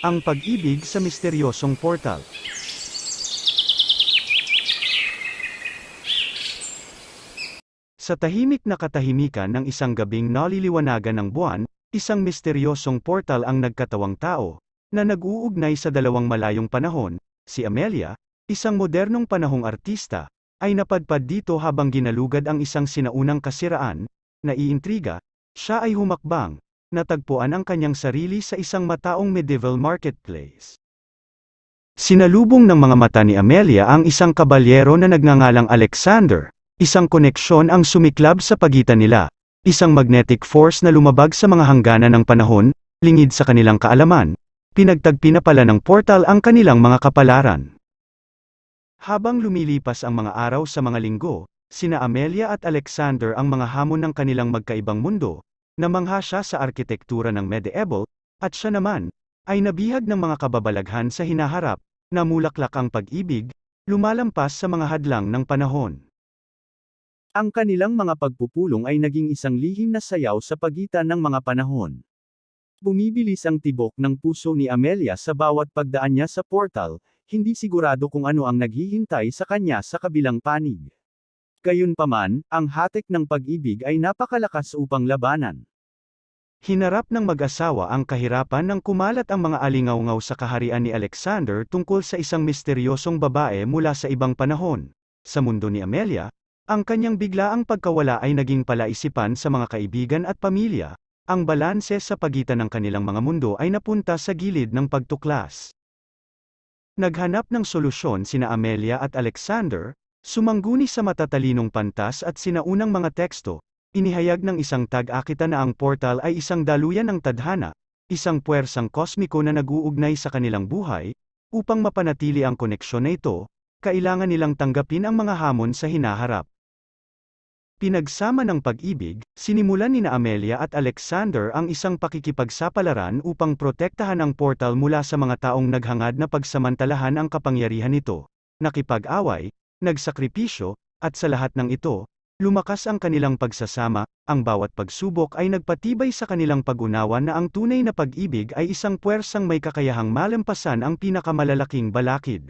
Ang pag-ibig sa misteryosong portal. Sa tahimik na katahimikan ng isang gabing naliliwanagan ng buwan, isang misteryosong portal ang nagkatawang tao, na nag-uugnay sa dalawang malayong panahon, si Amelia, isang modernong panahong artista, ay napadpad dito habang ginalugad ang isang sinaunang kasiraan, na iintriga, siya ay humakbang, natagpuan ang kanyang sarili sa isang mataong medieval marketplace. Sinalubong ng mga mata ni Amelia ang isang kabalyero na nagngangalang Alexander, isang koneksyon ang sumiklab sa pagitan nila, isang magnetic force na lumabag sa mga hangganan ng panahon, lingid sa kanilang kaalaman, pinagtagpi na pala ng portal ang kanilang mga kapalaran. Habang lumilipas ang mga araw sa mga linggo, sina Amelia at Alexander ang mga hamon ng kanilang magkaibang mundo, namangha siya sa arkitektura ng medieval, at siya naman, ay nabihag ng mga kababalaghan sa hinaharap, namulaklak ang pag-ibig, lumalampas sa mga hadlang ng panahon. Ang kanilang mga pagpupulong ay naging isang lihim na sayaw sa pagitan ng mga panahon. Bumibilis ang tibok ng puso ni Amelia sa bawat pagdaan niya sa portal, hindi sigurado kung ano ang naghihintay sa kanya sa kabilang panig. Gayunpaman, ang hatik ng pag-ibig ay napakalakas upang labanan. Hinarap ng mag-asawa ang kahirapan ng kumalat ang mga alingaw-ngaw sa kaharian ni Alexander tungkol sa isang misteryosong babae mula sa ibang panahon. Sa mundo ni Amelia, ang kanyang biglaang pagkawala ay naging palaisipan sa mga kaibigan at pamilya, ang balanse sa pagitan ng kanilang mga mundo ay napunta sa gilid ng pagtuklas. Naghanap ng solusyon sina Amelia at Alexander, sumangguni sa matatalinong pantas at sinaunang mga teksto, inihayag ng isang tag-akita na ang portal ay isang daluyan ng tadhana, isang puwersang kosmiko na nag-uugnay sa kanilang buhay, upang mapanatili ang koneksyon na ito, kailangan nilang tanggapin ang mga hamon sa hinaharap. Pinagsama ng pag-ibig, sinimulan ni Amelia at Alexander ang isang pakikipagsapalaran upang protektahan ang portal mula sa mga taong naghangad na pagsamantalahan ang kapangyarihan nito. Nakipag-away, nagsakripisyo, at sa lahat ng ito, lumakas ang kanilang pagsasama, ang bawat pagsubok ay nagpatibay sa kanilang pag-unawa na ang tunay na pag-ibig ay isang puwersang may kakayahang malampasan ang pinakamalalaking balakid.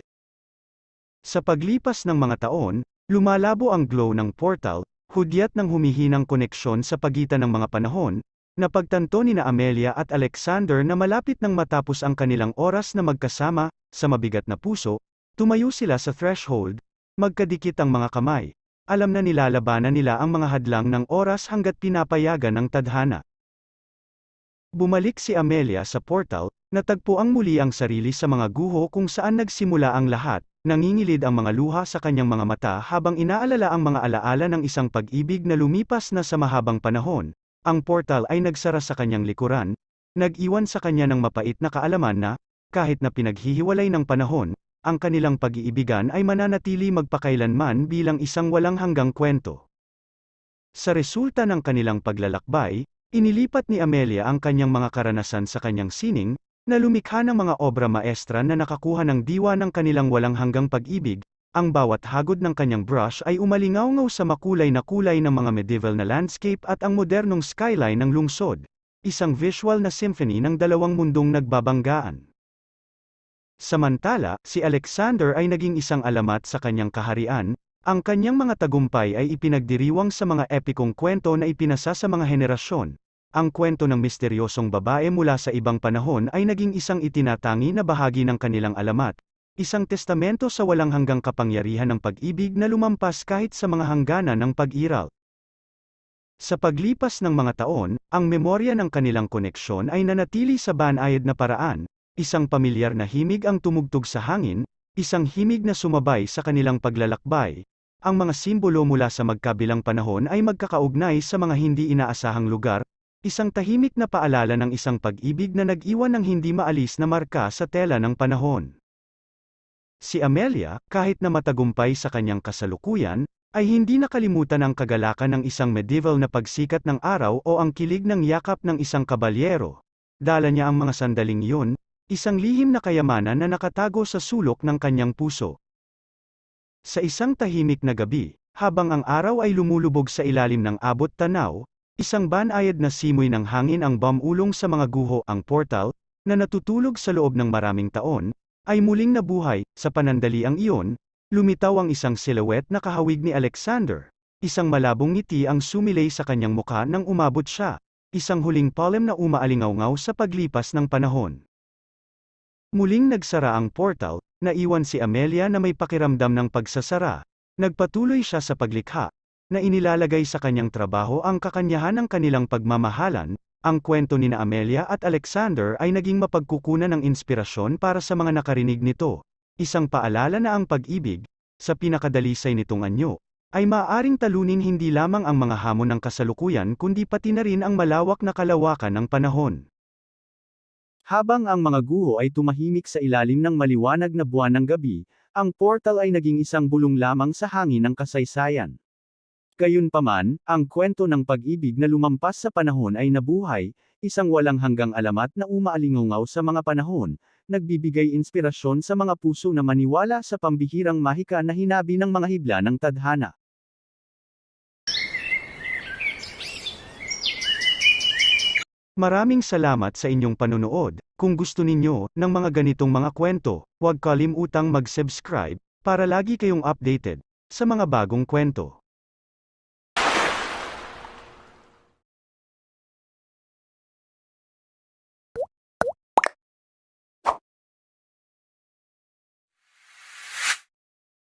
Sa paglipas ng mga taon, lumalabo ang glow ng portal, hudyat ng humihinang koneksyon sa pagitan ng mga panahon, napagtanto ni na Amelia at Alexander na malapit nang matapos ang kanilang oras na magkasama, sa mabigat na puso, tumayo sila sa threshold, magkadikit ang mga kamay. Alam na nilalabanan nila ang mga hadlang ng oras hanggat pinapayagan ng tadhana. Bumalik si Amelia sa portal, natagpuang muli ang sarili sa mga guho kung saan nagsimula ang lahat, Nangingilid ang mga luha sa kanyang mga mata habang inaalala ang mga alaala ng isang pag-ibig na lumipas na sa mahabang panahon. Ang portal ay nagsara sa kanyang likuran, nag-iwan sa kanya ng mapait na kaalaman na, kahit na pinaghihiwalay ng panahon, ang kanilang pag-iibigan ay mananatili magpakailanman bilang isang walang hanggang kwento. Sa resulta ng kanilang paglalakbay, inilipat ni Amelia ang kanyang mga karanasan sa kanyang sining, na lumikha ng mga obra maestra na nakakuha ng diwa ng kanilang walang hanggang pag-ibig, ang bawat hagod ng kanyang brush ay umalingaw-ngaw sa makulay na kulay ng mga medieval na landscape at ang modernong skyline ng lungsod. Isang visual na symphony ng dalawang mundong nagbabanggaan. Samantala, si Alexander ay naging isang alamat sa kanyang kaharian, ang kanyang mga tagumpay ay ipinagdiriwang sa mga epikong kwento na ipinasa sa mga henerasyon, ang kwento ng misteryosong babae mula sa ibang panahon ay naging isang itinatangi na bahagi ng kanilang alamat, isang testamento sa walang hanggang kapangyarihan ng pag-ibig na lumampas kahit sa mga hangganan ng pag-iral. Sa paglipas ng mga taon, ang memorya ng kanilang koneksyon ay nanatili sa banayad na paraan, isang pamilyar na himig ang tumugtog sa hangin, isang himig na sumabay sa kanilang paglalakbay. Ang mga simbolo mula sa magkabilang panahon ay magkakaugnay sa mga hindi inaasahang lugar, Isang tahimik na paalala ng isang pag-ibig na nag-iwan ng hindi maalis na marka sa tela ng panahon. Si Amelia, kahit na matagumpay sa kanyang kasalukuyan, ay hindi nakalimutan ang kagalakan ng isang medieval na pagsikat ng araw o ang kilig ng yakap ng isang kabalyero. Dala niya ang mga sandaling yun, isang lihim na kayamanan na nakatago sa sulok ng kanyang puso. Sa isang tahimik na gabi, habang ang araw ay lumulubog sa ilalim ng abot tanaw, Isang banayad na simoy ng hangin ang bumulong sa mga guho ang portal, na natutulog sa loob ng maraming taon, ay muling nabuhay, sa panandaliang iyon, lumitaw ang isang silhouette na kahawig ni Alexander. Isang malabong ngiti ang sumilay sa kanyang mukha nang umabot siya, isang huling palem na umaalingaw sa paglipas ng panahon. Muling nagsara ang portal, naiwan si Amelia na may pakiramdam ng pagsasara. Nagpatuloy siya sa paglikha, na inilalagay sa kanyang trabaho ang kakanyahan ng kanilang pagmamahalan, ang kwento ni na Amelia at Alexander ay naging mapagkukunan ng inspirasyon para sa mga nakarinig nito. Isang paalala na ang pag-ibig, sa pinakadalisay nitong anyo, ay maaaring talunin hindi lamang ang mga hamon ng kasalukuyan kundi pati na rin ang malawak na kalawakan ng panahon. Habang ang mga guho ay tumahimik sa ilalim ng maliwanag na buwan ng gabi, ang portal ay naging isang bulong lamang sa hangin ng kasaysayan. Gayunpaman, ang kwento ng pag-ibig na lumampas sa panahon ay nabuhay, isang walang hanggang alamat na umaalingaw sa mga panahon, nagbibigay inspirasyon sa mga puso na maniwala sa pambihirang mahika na hinabi ng mga hibla ng tadhana. Maraming salamat sa inyong panunood. Kung gusto ninyo ng mga ganitong mga kwento, huwag kalimutang mag-subscribe para lagi kayong updated sa mga bagong kwento.